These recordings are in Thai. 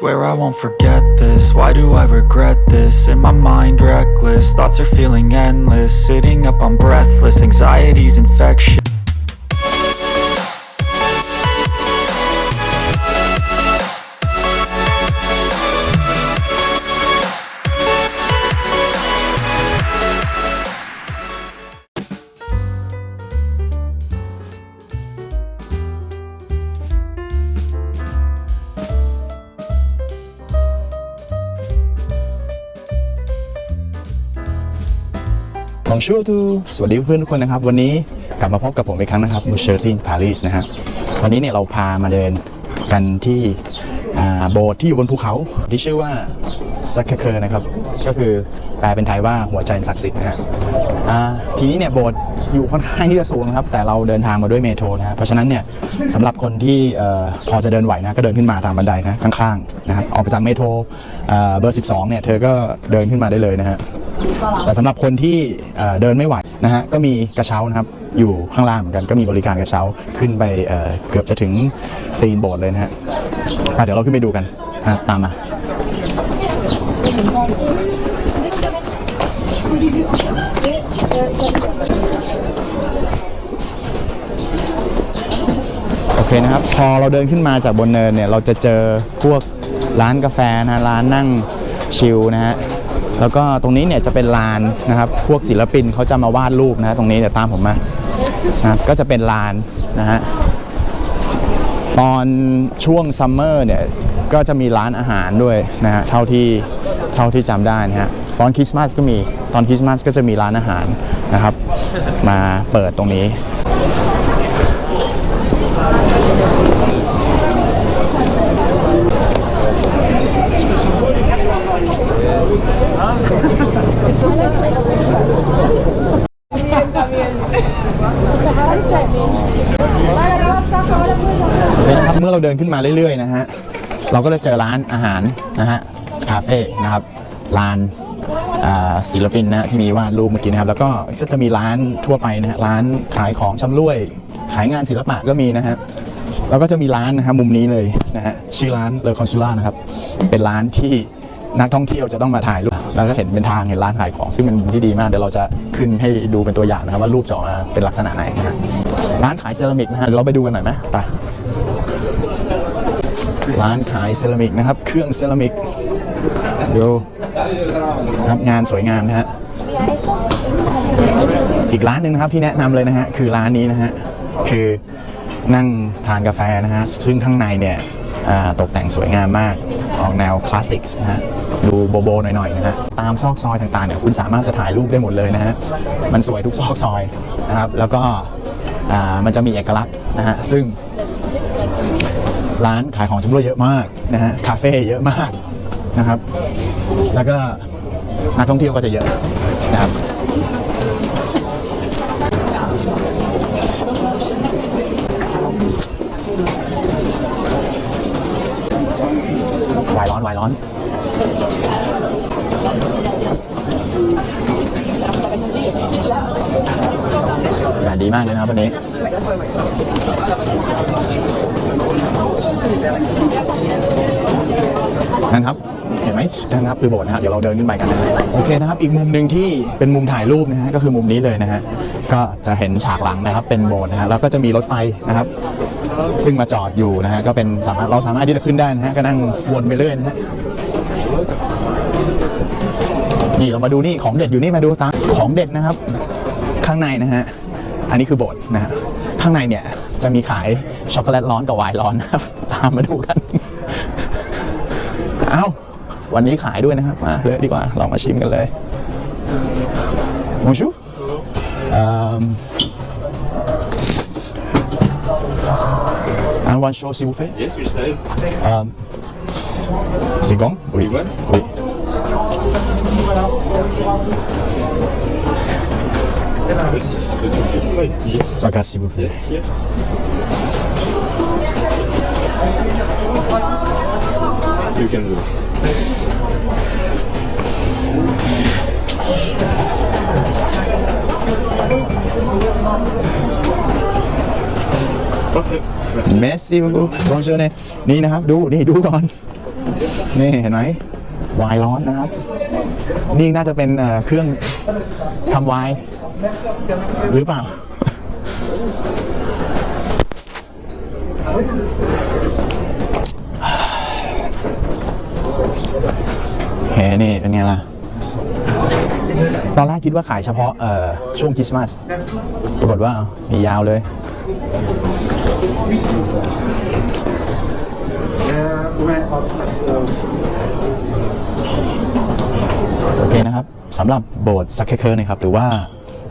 Swear I won't forget this. Why do I regret this? In my mind, reckless. Thoughts are feeling endless. Sitting up, I'm breathless. Anxiety's infectious. B o n j o u r สวัสดีเพื่อนทุกคนนะครับ วันนี้กลับมาพบกับผมอีกครั้งนะครับมูเชอร์ลินปารีสนะฮะวันนี้เนี่ยเราพามาเดินกันที่โบสถ์ที่อยู่บนภูเขาที่ชื่อว่าซักเคอร์นะครับ ก็คือแปลเป็นไทยว่าหัวใจศักดิ์สิทธิ์นะฮะทีนี้เนี่ยโบสถ์อยู่ค่อนข้างที่จะสูงนะครับ แต่เราเดินทางมาด้วยเมโทรนะฮะเพราะฉะนั้นเนี่ยสำหรับคนที่พอจะเดินไหวนะก็เดินขึ้นมาตามบันไดนะข้างๆนะครับออกจากเมโทรเอ่อเบอร์ 12เนี่ยเธอก็เดินขึ้นมาได้เลยนะฮะ แต่สำหรับคนที่เดินไม่ไหวนะฮะก็มีกระเช้านะครับอยู่ข้างล่างเหมือนกันก็มีบริการกระเช้าขึ้นไปเกือบจะถึงตีนโบสถ์เลยนะฮะะเดี๋ยวเราขึ้นไปดูกันตามมาโอเคนะครับ พอเราเดินขึ้นมาจากบนเนินเนี่ย เราจะเจอพวกร้านกาแฟนะฮะร้านนั่งชิลนะฮะ แล้วก็ตรงนี้เนี่ยจะเป็นลานนะครับ พวกศิลปินเขาจะมาวาดรูปนะฮะตรงนี้เดี๋ยวตามผมมานะครับก็จะเป็นลานนะฮะตอนช่วงซัมเมอร์เนี่ยก็จะมีร้านอาหารด้วยนะฮะเท่าที่เท่าที่จำได้นะฮะตอนคริสต์มาสก็มีตอนคริสต์มาสก็จะมีร้านอาหารนะครับ มาเปิดตรงนี้ เป็นครับ เมื่อเราเดินขึ้นมาเรื่อยๆนะฮะ เราก็จะเจอร้านอาหารนะฮะ คาเฟ่นะครับ ร้านศิลปินนะที่มีวาดรูปเมื่อกี้นะครับ แล้วก็จะมีร้านทั่วไปนะฮะ ร้านขายของชำร่วย ขายงานศิลปะก็มีนะฮะ แล้วก็จะมีร้านนะฮะมุมนี้เลยนะฮะ ชื่อร้านเลอคอนซูล่านะครับ เป็นร้านที่นักท่องเที่ยวจะต้องมาถ่ายรูปแล้วก็เห็นเป็นทางเห็นร้านขายของซึ่งเป็นมุมที่ดีมากเดี๋ยวเราจะขึ้นให้ดูเป็นตัวอย่างนะครับว่ารูปจะออกมาเป็นลักษณะไหนนะฮะร้านขายเซรามิกนะฮะเราไปดูกันหน่อยไหมไป ร้านขายเซรามิกนะครับ เครื่องเซรามิกดูนะครับงานสวยงามนะฮะอีกร้านหนึ่งนะครับที่แนะนำเลยนะฮะคือร้านนี้นะฮะคือนั่งทานกาแฟนะฮะซึ่งข้างในเนี่ยตกแต่งสวยงามมากออกแนวคลาสสิกนะฮะดูโบโบหน่อยๆนะฮะตามซอกซอยต่างๆเนี่ยคุณสามารถจะถ่ายรูปได้หมดเลยนะฮะมันสวยทุกซอกซอยนะครับแล้วก็มันจะมีเอกลักษณ์นะฮะซึ่ง ร้านขายของชำร่วยเยอะมากนะฮะคาเฟ่เยอะมากนะครับ แล้วก็นักท่องเที่ยวก็จะเยอะนะครับวายร้อนวายร้อนอากาศดีมากเลยนะครับวันนี้ นั่นครับ เห็นไหมนั่นครับคือโบสถ์นะครับเดี๋ยวเราเดินขึ้นไปกันนะโอเคนะครับ อีกมุมหนึ่งที่เป็นมุมถ่ายรูปนะฮะก็คือมุมนี้เลยนะฮะก็จะเห็นฉากหลังนะครับเป็นโบสถ์นะฮะแล้วก็จะมีรถไฟนะครับ ซึ่งมาจอดอยู่นะฮะก็เป็นสามารถเราสามารถที่จะขึ้นได้นะฮะก็นั่งวนไปเรื่อยนะฮะนี่เรามาดูนี่ของเด็ดอยู่นี่มาดูตาของเด็ดนะครับ ข้างในนะฮะอันนี้คือโบสถ์นะฮะข้างในเนี่ยจะมีขาย ช็อกโกแลตร้อนกับไวน์ร้อนนะครับ ตามมาดูกัน เอ้าวันนี้ขายด้วยนะครับ มาเลยดีกว่า ลองมาชิมกันเลย Bonjour. Um, un one shot s'il vous plaît. Yes, which size? Um, c'est bon Oui. Big one? Oui. Vas-y, le chocolate five. Yes. Regarde s'il vous plaît. Here. You can do. Parfait. Merci. Merci beaucoup. Bonne journée. นี่นะครับ ดู นี่ ดูก่อน นี่เห็นไหมวน์ร้อนนะครับ นี่น่าจะเป็นเครื่องทำวน์หรือเปล่า เฮ้นี่เป็นไงล่ะ ตอนแรกคิดว่าขายเฉพาะเอ่อช่วงคริสต์มาส ปรากฏว่ามียาวเลย โอเคนะครับสำหรับโบสถ์ซักเคอร์นะครับ หรือว่า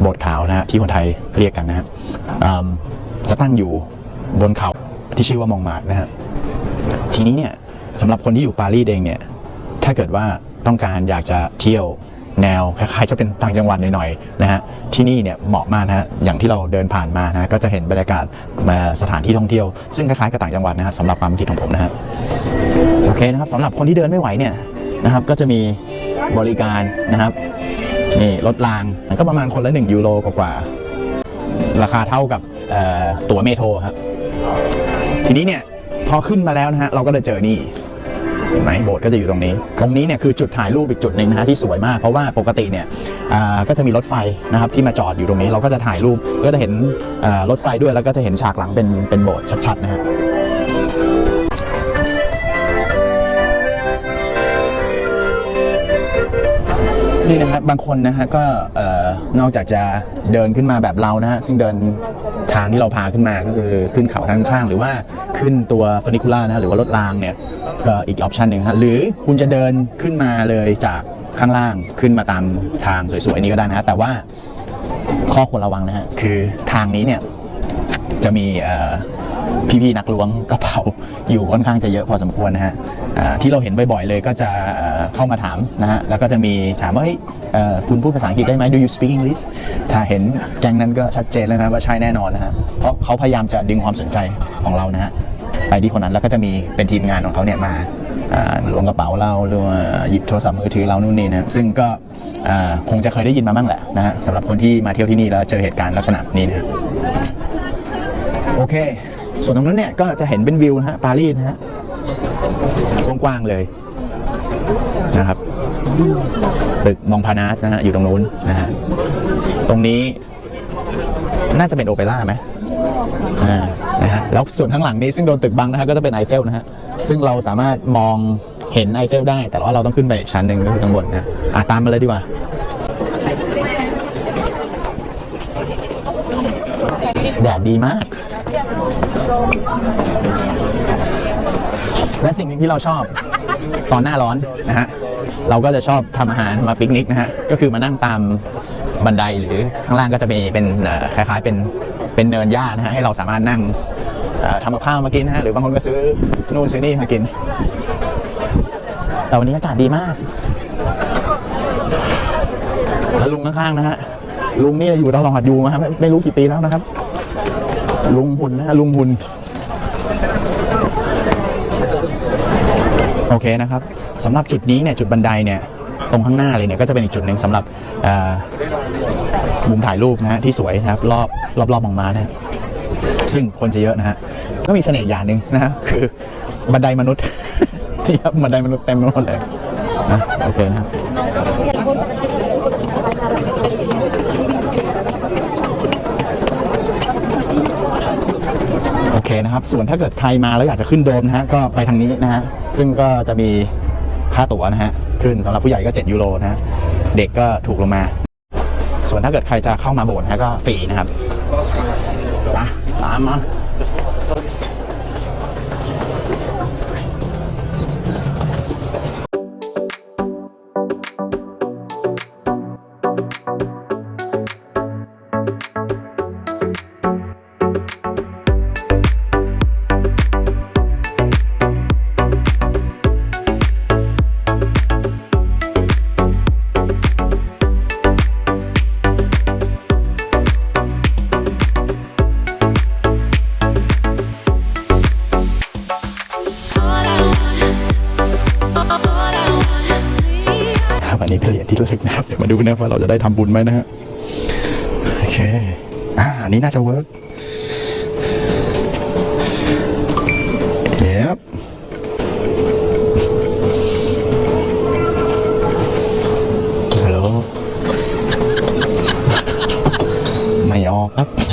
โบสถ์ขาวนะฮะที่คนไทยเรียกกันนะฮะจะตั้งอยู่บนเขา ที่ชื่อว่ามองมาร์กนะฮะทีนี้เนี่ยสำหรับคนที่อยู่ปารีสเองเนี่ยถ้าเกิดว่าต้องการอยากจะเที่ยวแนวคล้ายๆจะเป็นต่างจังหวัดหน่อยๆนะฮะที่นี่เนี่ยเหมาะมากนะฮะอย่างที่เราเดินผ่านมานะะก็จะเห็นบรรยากาศมาสถานที่ท่องเที่ยว ซึ่งคล้ายๆกับต่างจังหวัดนะฮะสำหรับความคิดของผมนะฮะโอเคนะครับสำหรับคนที่เดินไม่ไหวเนี่ยนะครับก็จะมีบริการนะครับนี่รถรางก็ประมาณคนละ 1 ยูโรกว่าๆราคาเท่ากับตั๋วเมโทรครับ ทีนี้เนี่ยพอขึ้นมาแล้วนะฮะเราก็จะเจอนี่เห็นไหมโบสถ์ก็จะอยู่ตรงนี้ ตรงนี้เนี่ยคือจุดถ่ายรูปอีกจุดหนึ่งนะฮะที่สวยมาก เพราะว่าปกติเนี่ยก็จะมีรถไฟนะครับที่มาจอดอยู่ตรงนี้ เราก็จะถ่ายรูปก็จะเห็นรถไฟด้วยแล้วก็จะเห็นฉากหลังเป็นเป็นโบสถ์ชัดๆนะฮะนี่นะครับบางคนนะฮะก็นอกจากจะเดินขึ้นมาแบบเรานะฮะซึ่งเดิน ทางที่เราพาขึ้นมาก็คือขึ้นเขาทางข้าง หรือว่าขึ้นตัวฟันิคูล่านะฮะหรือว่ารถรางเนี่ยก็อีกออปชันหนึ่งฮะหรือคุณจะเดินขึ้นมาเลยจากข้างล่างขึ้นมาตามทางสวยๆนี้ก็ได้นะฮะแต่ว่าข้อควรระวังนะฮะคือทางนี้เนี่ยจะมีอ่อ พี่ๆนักล้วงกระเป๋าอยู่ค่อนข้างจะเยอะพอสมควรนะฮะที่เราเห็นบ่อยๆเลยก็จะเข้ามาถามนะฮะแล้วก็จะมีถามว่าเฮ้ยคุณพูดภาษาอังกฤษได้ไหม Do you speak English ถ้าเห็นแก๊งนั้นก็ชัดเจนแล้วนะว่าใช่แน่นอนนะฮะเพราะเขาพยายามจะดึงความสนใจของเรานะฮะไปที่คนนั้นแล้วก็จะมีเป็นทีมงานของเขาเนี่ยมาล้วงกระเป๋าเราหรือว่าหยิบโทรศัพท์มือถือเรานู่นนี่นะซึ่งก็คงจะเคยได้ยินมาบ้างแหละนะฮะสำหรับคนที่มาเที่ยวที่นี่แล้วเจอเหตุการณ์ลักษณะนี้นะโอเค ส่วนตรงนั้นเนี่ยก็จะเห็นเป็นวิวนะฮะปารีสนะฮะกว้างๆเลยนะครับตึกมองพานาสนะฮะอยู่ตรงนู้นนะฮะตรงนี้น่าจะเป็นโอเปร่าไหมอ่านะฮะแล้วส่วนข้างหลังนี้ซึ่งโดนตึกบังนะฮะก็จะเป็นไอเฟลนะฮะซึ่งเราสามารถมองเห็นไอเฟลได้ แต่ว่าเราต้องขึ้นไปอีกชั้นหนึ่งก็คือข้างบนนะอะตามมาเลยดีกว่าแดดดีมาก และสิ่งหนึ่งที่เราชอบตอนหน้าร้อนนะฮะเราก็จะชอบทำอาหารมาปิกนิกนะฮะก็คือมานั่งตามบันไดหรือข้างล่างก็จะมีเป็นคล้ายๆเป็นเป็นเนินหญ้านะฮะให้เราสามารถนั่งทำกับข้าวมากินนะฮะหรือบางคนก็ซื้อนู่นซื้อนี่มากิน แต่วันนี้อากาศดีมากแล้วลุงข้างๆนะฮะลุงนี่อยู่ตลอดอยู่มาไม่รู้กี่ปีแล้วนะครับ ลุงหุ่นนะลุงหุ่นโอเคนะครับสำหรับจุดนี้เนี่ยจุดบันไดเนี่ยตรงข้างหน้าเลยเนี่ยก็จะเป็นอีกจุดหนึ่งสำหรับมุมถ่ายรูปนะฮะที่สวยนะครับรอบรอบรอบมองมานะฮะซึ่งคนจะเยอะนะฮะก็มีเสน่ห์อย่างหนึ่งนะฮะคือบันไดมนุษย์ที่ครับบันไดมนุษย์เต็มไปหมดเลยนะโอเคนะครับ เคนะครับ ส่วนถ้าเกิดใครมาแล้วอยากจะขึ้นโดมนะฮะก็ไปทางนี้นะฮะซึ่งก็จะมีค่าตั๋วนะฮะขึ้นสำหรับผู้ใหญ่ก็ 7 ยูโรนะฮะเด็กก็ถูกลงมา ส่วนถ้าเกิดใครจะเข้ามาโบสถ์นะก็ฟรีนะครับมาตามมา ดูนะว่าเราจะได้ทำบุญไหมนะฮะโอเคอ่านี้น่าจะเวิร์กเย็บฮัลโหลไม่ออกครับ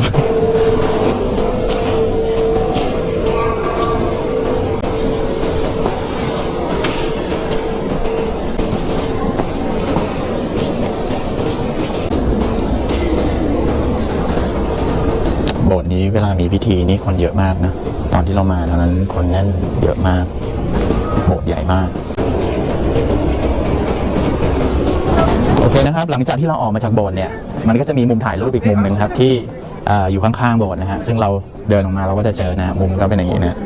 โบตนี้เวลามีพิธีนี่คนเยอะมากนะ ตอนที่เรามาตอนนั้นคนแน่นเยอะมาก โบสถ์ใหญ่มาก โอเคนะครับ หลังจากที่เราออกมาจากโบสถ์เนี่ย มันก็จะมีมุมถ่ายรูปอีกมุมหนึ่งครับที่ออยู่ข้างๆโบสถ์นะฮะ ซึ่งเราเดินออกมาเราก็จะเจอนะฮะมุมก็เป็นอย่างนี้นะ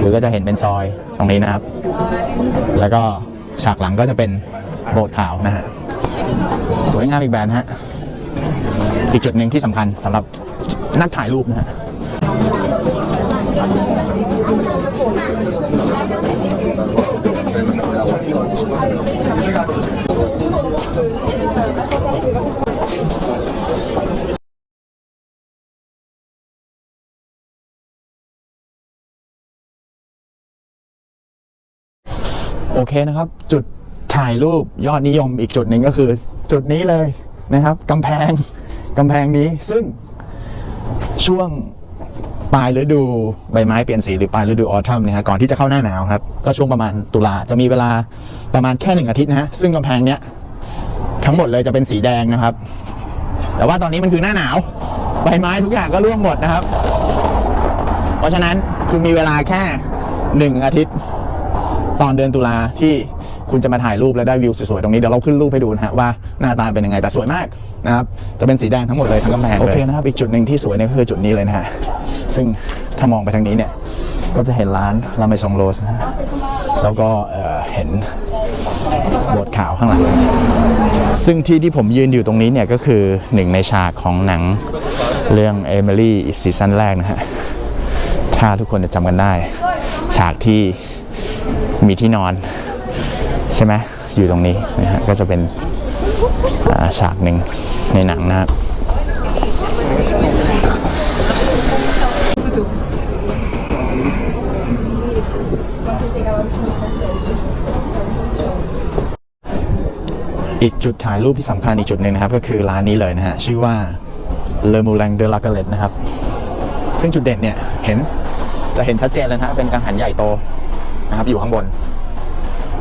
หรือก็จะเห็นเป็นซอยตรงนี้นะครับ แล้วก็ฉากหลังก็จะเป็นโบสถ์ขาวนะฮะ สวยงามอีกแบบฮะ อีกจุดหนึ่งที่สำคัญสำหรับ นักถ่ายรูปนะฮะโอเคนะครับ จุดถ่ายรูปยอดนิยมอีกจุดหนึ่งก็คือ จุดนี้เลยนะครับกำแพงกำแพงนี้ซึ่ง ช่วงปลายฤดูใบไม้เปลี่ยนสีหรือปลายฤดูออทัมเนี่ยฮะก่อนที่จะเข้าหน้าหนาวครับ ก็ช่วงประมาณตุลาจะมีเวลาประมาณแค่หนึ่งอาทิตย์นะฮะซึ่งกำแพงเนี้ยทั้งหมดเลยจะเป็นสีแดงนะครับ แต่ว่าตอนนี้มันคือหน้าหนาวใบไม้ทุกอย่างก็ร่วงหมดนะครับ เพราะฉะนั้นคุณมีเวลาแค่หนึ่งอาทิตย์ ตอนเดือนตุลาที่ คุณจะมาถ่ายรูปแล้วได้วิวสวยๆตรงนี้เดี๋ยวเราขึ้นรูปให้ดูนะฮะว่าหน้าตาเป็นยังไงแต่สวยมากนะครับจะเป็นสีแดงทั้งหมดเลยทั้งกำแพงเลยโอเคนะครับอีกจุดหนึ่งที่สวยเนี่ยก็คือจุดนี้เลยนะฮะซึ่งถ้ามองไปทางนี้เนี่ยก็จะเห็นร้านลาเมซองโรสนะฮะแล้วก็เอ่อเห็นโบสถ์ขาวข้างหลัง ซึ่งที่ที่ผมยืนอยู่ตรงนี้เนี่ยก็คือหนึ่งในฉากของหนังเรื่องเอมิลี่ซีซั่นแรกนะฮะถ้าทุกคนจะจำกันได้ ฉากที่มีที่นอน ใช่ไหมอยู่ตรงนี้นะฮะก็จะเป็นฉากหนึ่งในหนังนะครับอีกจุดถ่ายรูปที่สำคัญอีกจุดหนึ่งนะครับ ก็คือร้านนี้เลยนะฮะ ชื่อว่า Le Moulin de la Galette นะครับ ซึ่งจุดเด่นเนี่ย เห็นจะเห็นชัดเจนเลยนะฮะ เป็นกังหันใหญ่โตนะครับ อยู่ข้างบน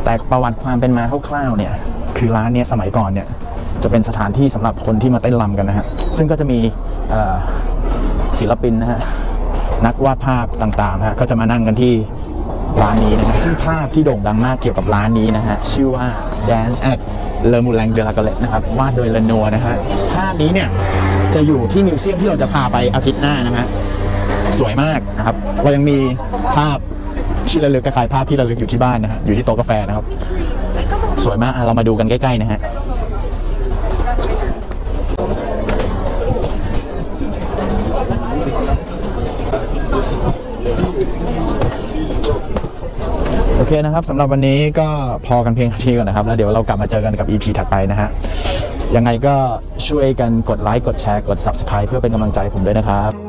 แต่ประวัติความเป็นมาคร่าวๆเนี่ยคือร้านเนี้ยสมัยก่อนเนี่ยจะเป็นสถานที่สำหรับคนที่มาเต้นรำกันนะฮะซึ่งก็จะมีศิลปินนะฮะนักวาดภาพต่างๆนะฮะก็จะมานั่งกันที่ร้านนี้นะฮะซึ่งภาพที่โด่งดังมากเกี่ยวกับร้านนี้นะฮะชื่อว่า Dance at Le Moulin de la Galette นะครับวาดโดยเลนัวนะฮะภาพนี้เนี่ยจะอยู่ที่มิวเซียมที่เราจะพาไปอาทิตย์หน้านะฮะสวยมากนะครับ เรายังมีภาพ ที่ระลึกคล้ายๆภาพที่ระลึกอยู่ที่บ้านนะฮะอยู่ที่โต๊ะกาแฟนะครับ สวยมากอะเรามาดูกันใกล้ๆนะฮะโอเคนะครับสำหรับวันนี้ก็พอกันเพียงเท่านี้ก่อนนะครับ แล้วเดี๋ยวเรากลับมาเจอกันกับ EP ถัดไปนะฮะยังไงก็ช่วยกันกดไลค์กดแชร์กด Subscribe เพื่อเป็นกำลังใจผมด้วยนะครับ